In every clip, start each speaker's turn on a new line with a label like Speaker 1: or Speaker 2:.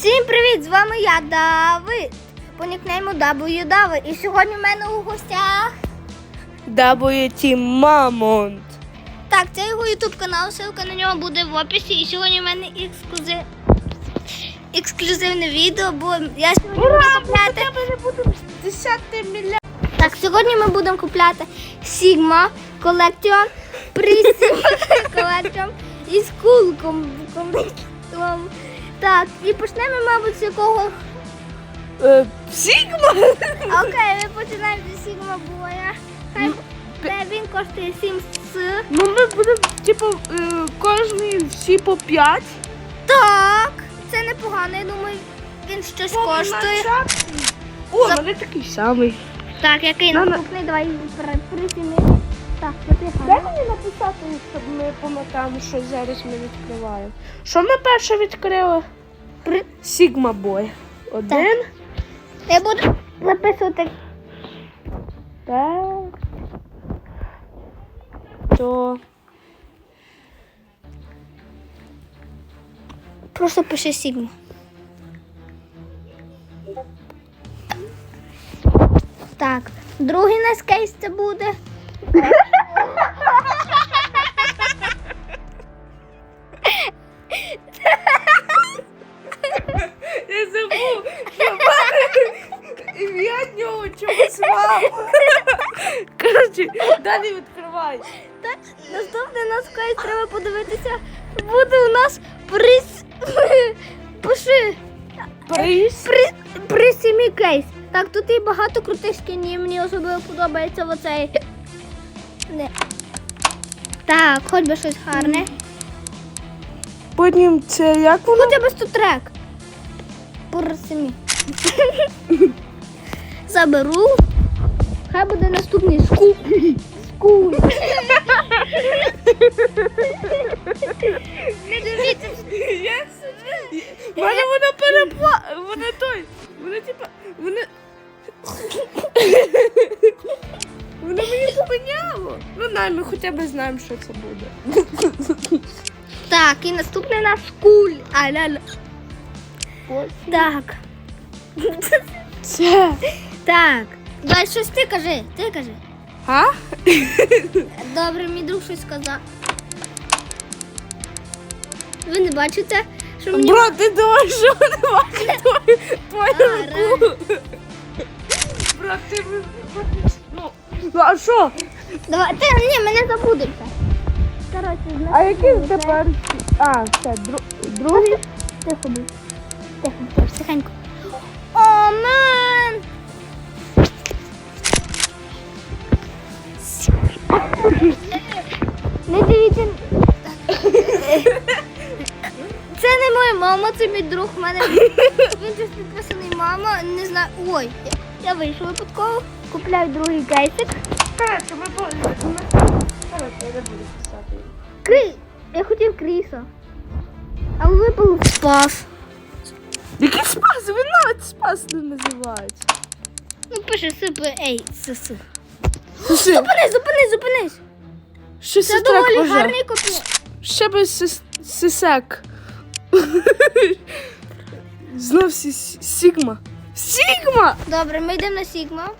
Speaker 1: Всім привіт! З вами я, Давид. По нікнейму W Давид. І сьогодні в мене у гостях.
Speaker 2: WT Мамонт.
Speaker 1: Так, це його ютуб канал, ссылка на нього буде в описі. І сьогодні в мене ексклюзив... ексклюзивне відео, бо я сьогодні буду купляти.
Speaker 2: не буду 10 мільярдів.
Speaker 1: Так, сьогодні ми будемо купляти Sigma Collection, Prism Collection і Collection. Так, і почнемо, мабуть, з якого
Speaker 2: Е, Сігма?
Speaker 1: Окей, ми починаємо зі Sigma Боя. Хай це він коштує 7 з.
Speaker 2: Ну ми будемо, типу, е, кожний всі по 5.
Speaker 1: Так, це непогано, я думаю, він щось коштує.
Speaker 2: О,
Speaker 1: За-
Speaker 2: мене такий самий.
Speaker 1: Так, який
Speaker 2: На- на-
Speaker 1: наступний, давай присіни. Так.
Speaker 2: Дай мені написати, щоб ми пам'ятаємо, що зараз ми відкриваємо. Що ми перше відкрили? Сігма Бой. Один.
Speaker 1: Я буду записувати.
Speaker 2: Так. То.
Speaker 1: Просто пиши Sigma. Так, другий нас кейс це буде.
Speaker 2: Я забув, що в мене ім'я нього чомусь мама. Коротше, далі відкривай.
Speaker 1: Так, наступний нас кейс треба подивитися. Буде у нас приз. Пиши.
Speaker 2: Приз.
Speaker 1: При, при сімі кейс. Так, тут і багато крутих скінів. Мені особливо подобається оцей. Не. Так, хоч би щось гарне.
Speaker 2: Потім це як воно?
Speaker 1: Хоча б тут трек. Поросимі. Заберу. Хай буде наступний скуль. Скул.
Speaker 2: хоча б знаємо, що це буде.
Speaker 1: Так, і наступний у нас скуль. Аля. Так.
Speaker 2: Це.
Speaker 1: Так. Давай щось ти кажи. Ти кажи.
Speaker 2: А?
Speaker 1: Добре, мій друг щось сказав. Ви не бачите, що мені.
Speaker 2: Брат, ти думаєш, що не бачить твою, твою руку? Брат, ти ну, а що?
Speaker 1: Давай, ти ні, мене забудеться. Коротше,
Speaker 2: А який тепер? А, це дру... другий?
Speaker 1: Тихо будь. Тихо, тихо, тихенько. О, мен! Не дивіться. Це не моя мама, це мій друг. У мене він щось підписаний мама. Не знаю. Ой, я вийшла випадково. Купляю другий кейсик.
Speaker 2: Коротше, ми по... ми- Коротше, я не буду писати.
Speaker 1: Крі... Я хотів кріса. А випав спас.
Speaker 2: Який спас? Ви навіть спас не називається.
Speaker 1: Ну пише сипи, ей.
Speaker 2: Слушай,
Speaker 1: Зупинись, зупинись, зупинись.
Speaker 2: що
Speaker 1: Це
Speaker 2: сестра
Speaker 1: доволі
Speaker 2: каже?
Speaker 1: гарний копі.
Speaker 2: Ще без сис- сисек. Знов сі- Сігма. Сігма!
Speaker 1: Добре, ми йдемо на Сігма.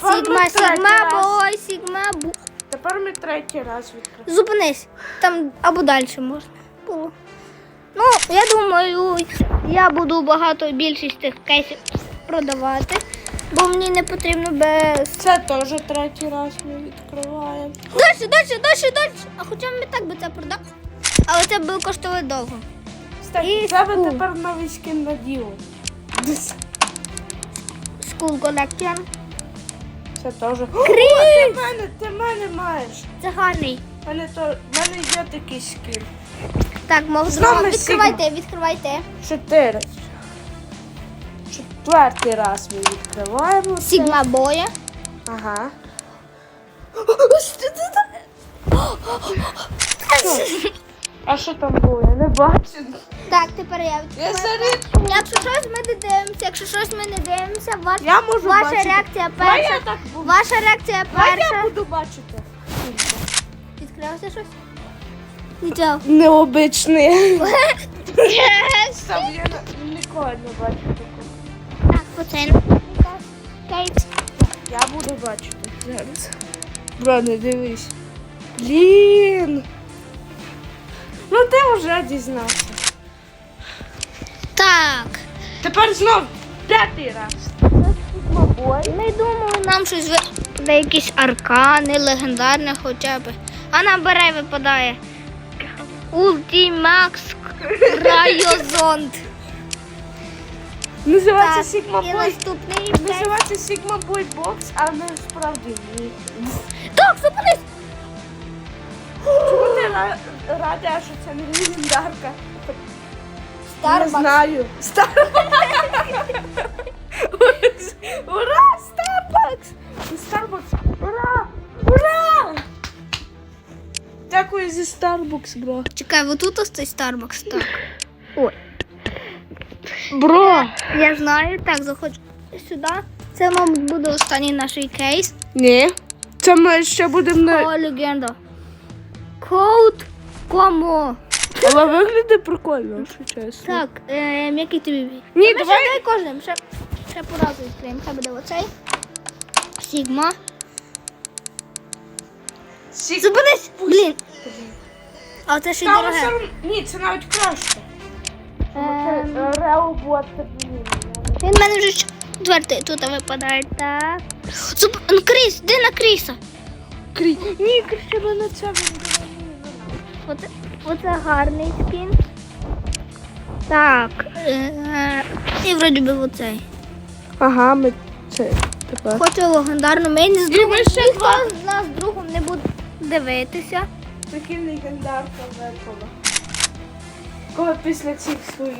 Speaker 1: Сігма, Сігма, бой, Сігма, бу.
Speaker 2: Тепер ми третій раз відкриваємо.
Speaker 1: Зупинись. Там або далі можна. Було. Ну, я думаю, я буду багато більшість тих кейсів продавати, бо мені не потрібно без.
Speaker 2: Це теж третій раз ми відкриваємо.
Speaker 1: Дальше, дальше, дальше, дальше. А хоча ми так би це продав. Але це буде коштувати довго. І
Speaker 2: тебе
Speaker 1: скул.
Speaker 2: тепер новий скін на діло.
Speaker 1: School Collection.
Speaker 2: Це теж. О,
Speaker 1: Кріс!
Speaker 2: ти мене, ти мене маєш.
Speaker 1: Це гарний.
Speaker 2: В Мене то, в мене є такий скін.
Speaker 1: Так, мов
Speaker 2: З нами
Speaker 1: Відкривайте, відкривайте.
Speaker 2: Чотири. Четвертий раз ми відкриваємо. це.
Speaker 1: Сігма боя.
Speaker 2: Ага. А що там було? Я не бачу.
Speaker 1: Так, тепер я
Speaker 2: Я
Speaker 1: відкриваю. Якщо щось ми не дивимося, якщо щось ми не дивимося, ваш,
Speaker 2: Я можу
Speaker 1: ваша
Speaker 2: бачити.
Speaker 1: реакція
Speaker 2: Давай я так буду.
Speaker 1: Ваша реакція
Speaker 2: Давай я
Speaker 1: перша.
Speaker 2: буду бачити.
Speaker 1: Відкрилося щось? Нічого.
Speaker 2: Необичний.
Speaker 1: Yes!
Speaker 2: там я на- ніколи не бачу такого.
Speaker 1: Так, наприклад.
Speaker 2: Я буду бачити зараз. Бро, не дивись. Блін. Ну ти вже дізнався.
Speaker 1: Так.
Speaker 2: Тепер знов п'ятий раз.
Speaker 1: Не думаю, нам щось ви... де якісь аркани, легендарне хоча б. А нам бере випадає. Ультимакс Райозонд.
Speaker 2: Називається Sigma
Speaker 1: і
Speaker 2: Boy.
Speaker 1: наступний.
Speaker 2: Називається Sigma Boy Box, а насправді ні.
Speaker 1: Так, зупинись!
Speaker 2: Чому ти рада, що це не легендарка? Не знаю. Starbucks. Ура! Starbucks! Starbucks! Ура! Ура! Дякую зі Starbucks, бро.
Speaker 1: Чекай, отут ось цей Starbucks, так. Ой.
Speaker 2: Бро!
Speaker 1: Я знаю, так, заходжу сюди. Це, мабуть, буде останній наш кейс.
Speaker 2: Ні. Це ми ще будемо на.
Speaker 1: О, легенда. Коут Комо.
Speaker 2: Але виглядає прикольно, якщо чесно.
Speaker 1: Так, е, який тобі?
Speaker 2: Ні,
Speaker 1: Ми
Speaker 2: давай-
Speaker 1: ще дай кожним. Ще, ще по разу відкриємо. Хай буде оцей. Сігма.
Speaker 2: Сік...
Speaker 1: Зупинись! Блін. А це ще й
Speaker 2: Та, але
Speaker 1: дороге.
Speaker 2: все одно- Ні, це навіть краще.
Speaker 1: Ем,
Speaker 2: Реобот.
Speaker 1: Він в мене вже четвертий тут випадає. Так. Зуп... ну, Кріс, де на Кріса?
Speaker 2: Крі... Ні, краще би на це виглядає.
Speaker 1: Оце, оце гарний скін. Так. Е, і вроді би оцей.
Speaker 2: Ага, ми це тепер.
Speaker 1: Хочу легендарну мені з другом.
Speaker 2: ми ще
Speaker 1: Ніхто
Speaker 2: два.
Speaker 1: з нас з другом не буде дивитися.
Speaker 2: Такий легендарка випала. Кого після цих своїх